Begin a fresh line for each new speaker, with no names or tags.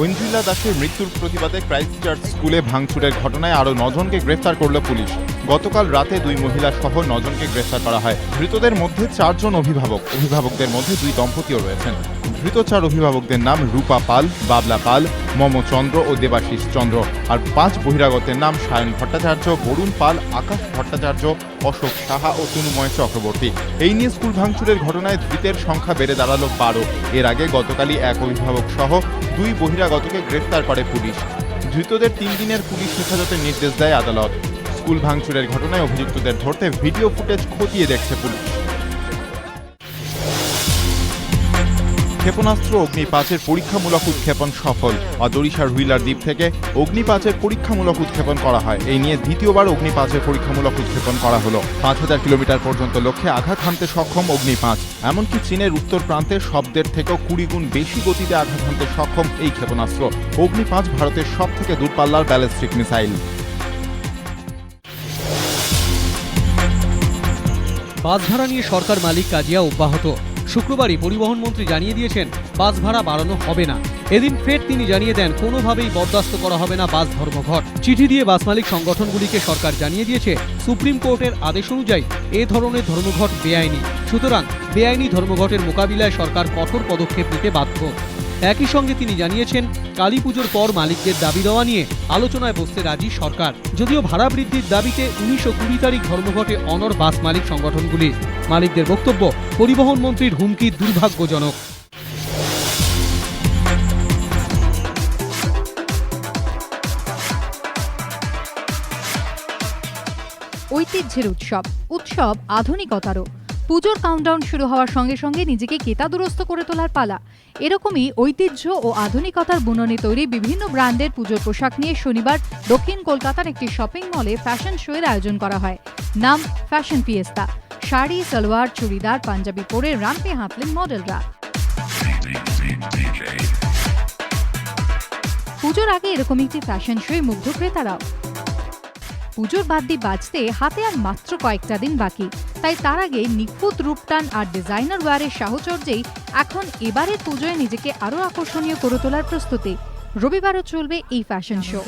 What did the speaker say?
ঐন্দ্রিলা দাসের মৃত্যুর প্রতিবাদে ক্রাইস্ট চার্চ স্কুলে ভাঙচুরের ঘটনায় আরও নজনকে গ্রেফতার করল পুলিশ। গতকাল রাতে দুই মহিলা সহ নজনকে গ্রেফতার করা হয়। ধৃতদের মধ্যে চারজন অভিভাবক। অভিভাবকদের মধ্যে দুই দম্পতিও রয়েছেন। ধৃত চার অভিভাবকদের নাম রূপা পাল, বাবলা পাল, মম চন্দ্র ও দেবাশিস চন্দ্র। আর পাঁচ বহিরাগতের নাম সায়ন ভট্টাচার্য, বরুণ পাল, আকাশ ভট্টাচার্য, অশোক সাহা ও তনুময় চক্রবর্তী। এই নিয়ে স্কুল ভাঙচুরের ঘটনায় ধৃতের সংখ্যা বেড়ে দাঁড়াল বারো। এর আগে গতকালই এক অভিভাবক সহ দুই বহিরাগতকে গ্রেফতার করে পুলিশ। ধৃতদের তিন দিনের পুলিশ হেফাজতের নির্দেশ দেয় আদালত। স্কুল ভাঙচুরের ঘটনায় অভিযুক্তদের ধরতে ভিডিও ফুটেজ খতিয়ে দেখছে পুলিশ। ক্ষেপণাস্ত্র অগ্নি পাঁচের পরীক্ষামূলক উৎক্ষেপণ সফল। অদরিশার হুইলার দ্বীপ থেকে অগ্নি পাঁচের পরীক্ষামূলক উৎক্ষেপণ করা হয়। এই নিয়ে দ্বিতীয়বার অগ্নি পাঁচের পরীক্ষামূলক উৎক্ষেপণ করা হলো। পাঁচ হাজার কিলোমিটার পর্যন্ত লক্ষ্যে আঘাত হানতে সক্ষম অগ্নি পাঁচ এমনকি চীনের উত্তর প্রান্তে শব্দের থেকেও কুড়ি গুণ বেশি গতিতে আঘাত হানতে সক্ষম এই ক্ষেপণাস্ত্র। অগ্নি পাঁচ ভারতের সব থেকে দূরপাল্লার ব্যালিস্টিক মিসাইল।
বাস ভাড়া নিয়ে সরকার মালিক কাজিয়া অব্যাহত। শুক্রবারই পরিবহন মন্ত্রী জানিয়ে দিয়েছেন বাস ভাড়া বাড়ানো হবে না। এদিন ফের তিনি জানিয়ে দেন, কোনোভাবেই বরদাস্ত করা হবে না বাস ধর্মঘট। চিঠি দিয়ে বাস মালিক সংগঠনগুলিকে সরকার জানিয়ে দিয়েছে, সুপ্রিম কোর্টের আদেশ অনুযায়ী এ ধরনের ধর্মঘট বেআইনি। সুতরাং বেআইনি ধর্মঘটের মোকাবিলায় সরকার কঠোর পদক্ষেপ নিতে বাধ্য। একই সঙ্গে তিনি জানিয়েছেন, কালী পুজোর পর মালিকদের দাবি দেওয়া নিয়ে আলোচনায় বসতে রাজি সরকার। যদিও ভাড়া বৃদ্ধির দাবিতে উনিশশো কুড়ি তারিখ ধর্মঘটে অনর বাস মালিক সংগঠনগুলি। মালিকদের বক্তব্য, পরিবহন মন্ত্রীর হুমকি দুর্ভাগ্যজনক।
ঐতিহ্যের উৎসব উৎসব আধুনিকতারও। পুজোর কাউন্টডাউন শুরু হওয়ার সঙ্গে সঙ্গে নিজেকে কেতাদুরস্ত করে তোলার পালা। এরকমই ঐতিহ্য ও আধুনিকতার বুননে তৈরি বিভিন্ন ব্র্যান্ডের পুজোর পোশাক নিয়ে শনিবার দক্ষিণ কলকাতার একটি শপিং মলে ফ্যাশন শোয়ের আয়োজন করা হয়। নাম ফ্যাশন ফিয়েস্তা শাড়ি, সালোয়ার, চুড়িদার, পাঞ্জাবি পরে রাম্পে হাঁটলেন মডেলরা। পুজোর আগে এরকম একটি ফ্যাশন শোয়ে মুগ্ধ ক্রেতারাও। পুজোর বাদ্যি বাজতে হাতে আর মাত্র কয়েকটা দিন বাকি। তাই তার আগে নিখুঁত রূপটান আর ডিজাইনার ওয়ারের সাহচর্যেই এখন এবারের পুজোয় নিজেকে আরও আকর্ষণীয় করে তোলার প্রস্তুতি। রবিবারও চলবে এই ফ্যাশন শো